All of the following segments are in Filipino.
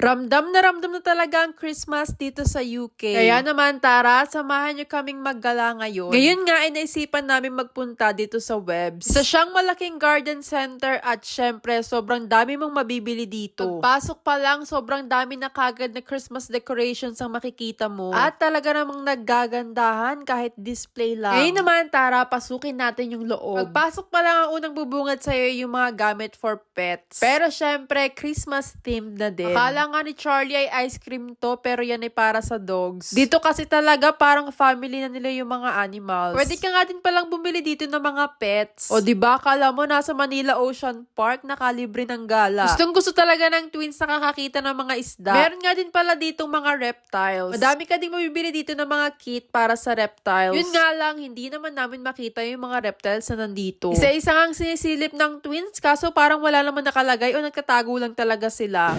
Ramdam na ramdam na talaga ang Christmas dito sa UK. Kaya naman, tara, samahan niyo kaming maggala ngayon. Ngayon nga, ay naisipan namin magpunta dito sa Webs. Isa siyang malaking garden center at syempre, sobrang dami mong mabibili dito. Pagpasok pa lang, sobrang dami na kagad na Christmas decorations ang makikita mo. At talaga namang naggagandahan kahit display lang. Ngayon naman, tara, pasukin natin yung loob. Pagpasok pa lang ang unang bubungad sa'yo yung mga gamit for pets. Pero syempre, Christmas themed na din. Akala nga ni Charlie ay ice cream to, pero yan ay para sa dogs. Dito kasi talaga parang family na nila yung mga animals. Pwede ka nga din palang bumili dito ng mga pets. O di ba kala mo nasa Manila Ocean Park nakalibre ng gala. Gustong gusto talaga ng twins na kakakita ng mga isda. Meron nga din pala ditong mga reptiles. Madami ka ding mabibili dito ng mga kit para sa reptiles. Yun nga lang, hindi naman namin makita yung mga reptiles na nandito. Isa-isa nga ang sinisilip ng twins, kaso parang wala naman nakalagay o nagtatago lang talaga sila.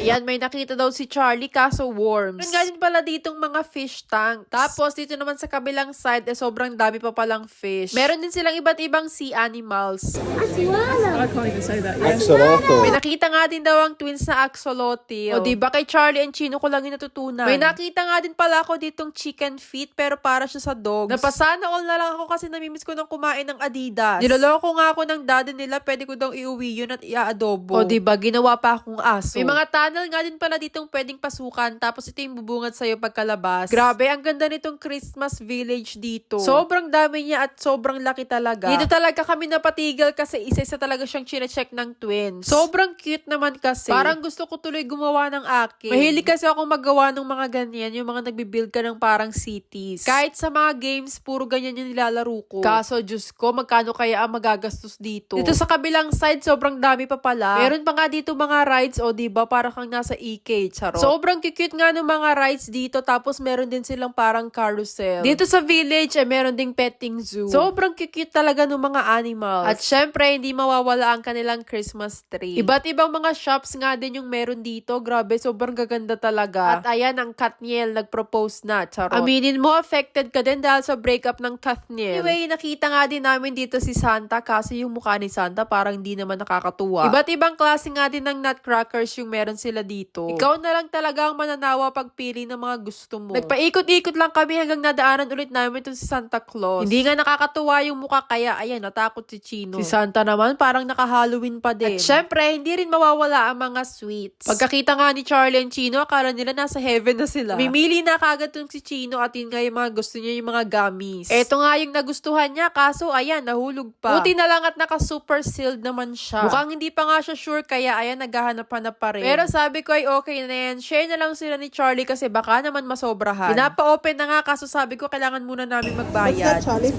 Ayan, may nakita daw si Charlie kaso worms. Nga din pala ditong mga fish tanks. Tapos dito naman sa kabilang side, eh, sobrang dami pa palang fish. Meron din silang iba't ibang sea animals. I can't even say that. Yeah. Axolotl. May nakita nga din daw ang twins na axolotl. O di ba kay Charlie and Chino ko lang yung natutunan. May nakita nga din pala ako ditong chicken feet pero para siya sa dogs. Napasana all na lang ako kasi namimiss ko nang kumain ng Adidas. Niloloko nga ako ng daddy nila, pwede ko daw iuwi yun at i-adobo. O di ba ginawa pa akong aso. May mga tunnel nga din pala ditong pwedeng pasukan tapos ito yung bubungad sa'yo pagkalabas. Grabe, ang ganda nitong Christmas village dito. Sobrang dami niya at sobrang laki talaga. Dito talaga kami napatigil kasi isa-isa talaga siyang chinecheck ng twins. Sobrang cute naman kasi. Parang gusto ko tuloy gumawa ng akin. Mahilig kasi ako magawa ng mga ganyan, yung mga nagbibuild ka ng parang cities. Kahit sa mga games, puro ganyan yung nilalaro ko. Kaso, Diyos ko, magkano kaya ang magagastos dito? Dito sa kabilang side, sobrang dami pa pala. Meron pa nga dito mga rides, o diba, para kang nasa EK, charot. Sobrang cute nga ng mga rides dito, tapos meron din silang parang carousel. Dito sa village, eh, meron ding petting zoo. Sobrang cute talaga ng mga animals. At syempre, hindi mawawala ang kanilang Christmas tree. Iba't ibang mga shops nga din yung meron dito. Grabe, sobrang gaganda talaga. At ayan, ang Katniel nag-propose na, charot. Aminin mo, affected ka din dahil sa breakup ng Katniel. Anyway, nakita nga din namin dito si Santa kasi yung mukha ni Santa parang hindi naman nakakatuwa. Iba't ibang klase nga din ng nutcrackers yung meron sila dito. Ikaw na lang talaga ang mananawa pagpili ng mga gusto mo. Nagpaikot-ikot lang kami hanggang nadaanan ulit namin itong si Santa Claus. Hindi nga nakakatuwa yung mukha kaya ayan, natakot si Chino. Si Santa naman parang naka-Halloween pa din. At syempre, hindi rin mawawala ang mga sweets. Pagkakita nga ni Charlie and Chino, akala nila nasa heaven na sila. Mimili na kagad tong si Chino at yun nga yung mga gusto niya yung mga gummies. Eto nga yung nagustuhan niya, kaso ayan, nahulog pa. Buti na lang at naka-super sealed naman siya. Mukhang hindi pa nga siya sure, kaya ayan, naghahanap-hanap pa rin. Pero sabi ko ay okay na yan. Share na lang sila ni Charlie kasi baka naman masobrahan. Pinapa-open na nga, kaso sabi ko kailangan muna namin magbayad. Charlie?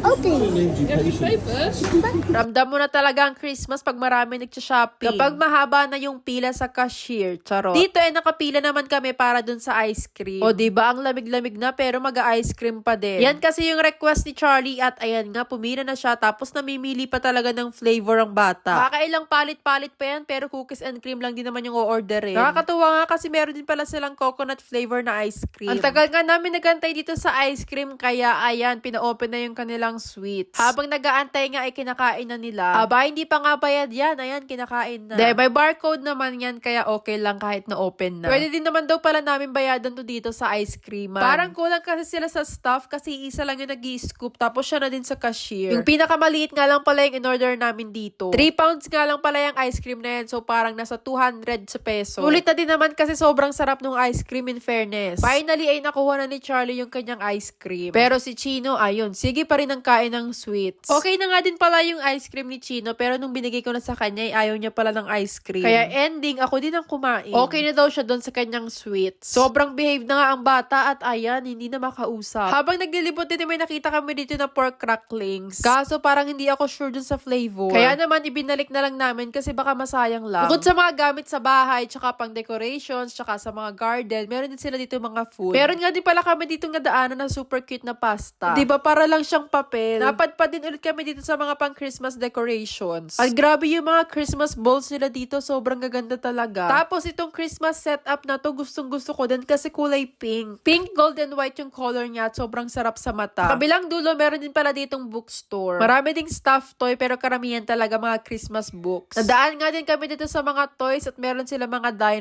Pay first. Ramdam mo na talaga ang Christmas pag marami nagsha-shopping. Kapag mahaba na yung pila sa cashier. Charot. Dito eh, nakapila naman kami para dun sa ice cream. O, di ba ang lamig-lamig na pero mag-ice cream pa din. Yan kasi yung request ni Charlie at ayan nga, pumila na siya tapos namimili pa talaga ng flavor ang bata. Kakailang palit-palit pa yan pero cookies and cream lang din naman yung o-orderin. Nakakatuwa nga kasi meron din pala silang coconut flavor na ice cream. Ang tagal nga namin nagantay dito sa ice cream kaya ayan, pina-open na yung kanilang sweets. Habang nag-aantay nga ay kinakain na nila. Aba, hindi pa nga bayad yan. Ayan, kinakain na. De, may barcode naman yan kaya okay lang kahit na open na. Pwede din naman daw pala namin bayadan to dito sa ice cream. Parang kulang kasi sila sa staff kasi isa lang yung nag scoop tapos siya na din sa cashier. Yung pinakamaliit nga lang pala yung in-order namin dito. 3 pounds nga lang pala yung ice cream na yan so parang nasa 200 sa peso. Ulit na din naman kasi sobrang sarap ng ice cream in fairness. Finally ay nakuha na ni Charlie yung kanyang ice cream. Pero si Chino, ayun, sige pa rin ang kain ng sweets. Okay na nga din pala yung ice cream ni Chino pero nung binigay ko na sa kanya, ay ayaw niya pala ng ice cream. Kaya ending, ako din ang kumain. Okay na daw siya doon sa kanyang sweets. Sobrang behave na nga ang bata at ayan, hindi na makausap. Habang naglilibot din, may nakita kami dito na pork cracklings. Kaso parang hindi ako sure dun sa flavor. Kaya naman, ibinalik na lang namin kasi baka masayang lang. Bukod sa mga gamit sa bahay, tsaka pang pang decorations, tsaka sa mga garden. Meron din sila dito mga food. Meron nga din pala kami dito nadaanan na super cute na pasta. Ba para lang siyang papel. Napadpad din ulit kami dito sa mga pang Christmas decorations. At grabe yung mga Christmas balls nila dito. Sobrang gaganda talaga. Tapos itong Christmas setup na to, gustong gusto ko din kasi kulay pink. Pink, gold, and white yung color niya at sobrang sarap sa mata. Kabilang dulo, meron din pala ditong bookstore. Marami ding stuffed toy pero karamihan talaga mga Christmas books. Nadaan nga din kami dito sa mga toys at meron sila mga dinosaurs.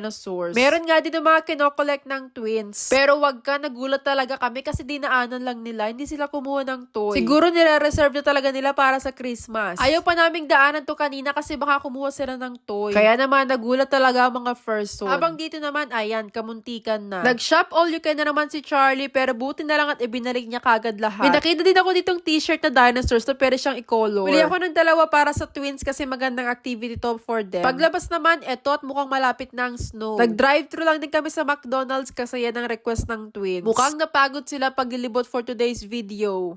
Meron nga din yung mga kinokollect ng twins. Pero wag ka, nagulat talaga kami kasi dinaanan lang nila. Hindi sila kumuha ng toy. Siguro nire-reserve na talaga nila para sa Christmas. Ayaw pa naming daanan to kanina kasi baka kumuha sila ng toy. Kaya naman, nagulat talaga ang mga first one. Habang dito naman, ayan, kamuntikan na. Nag-shop all you can na naman si Charlie pero buti na lang at ibinalik niya kagad lahat. May nakita din ako ditong t-shirt na dinosaurs na pwede siyang i-color. Bili ako ng dalawa para sa twins kasi magandang activity to for them. Paglabas naman, eto at mukhang malapit na ang snow. Nag-drive-thru lang din kami sa McDonald's kasi yan ang request ng twins. Mukhang napagod sila paglilibot for today's video.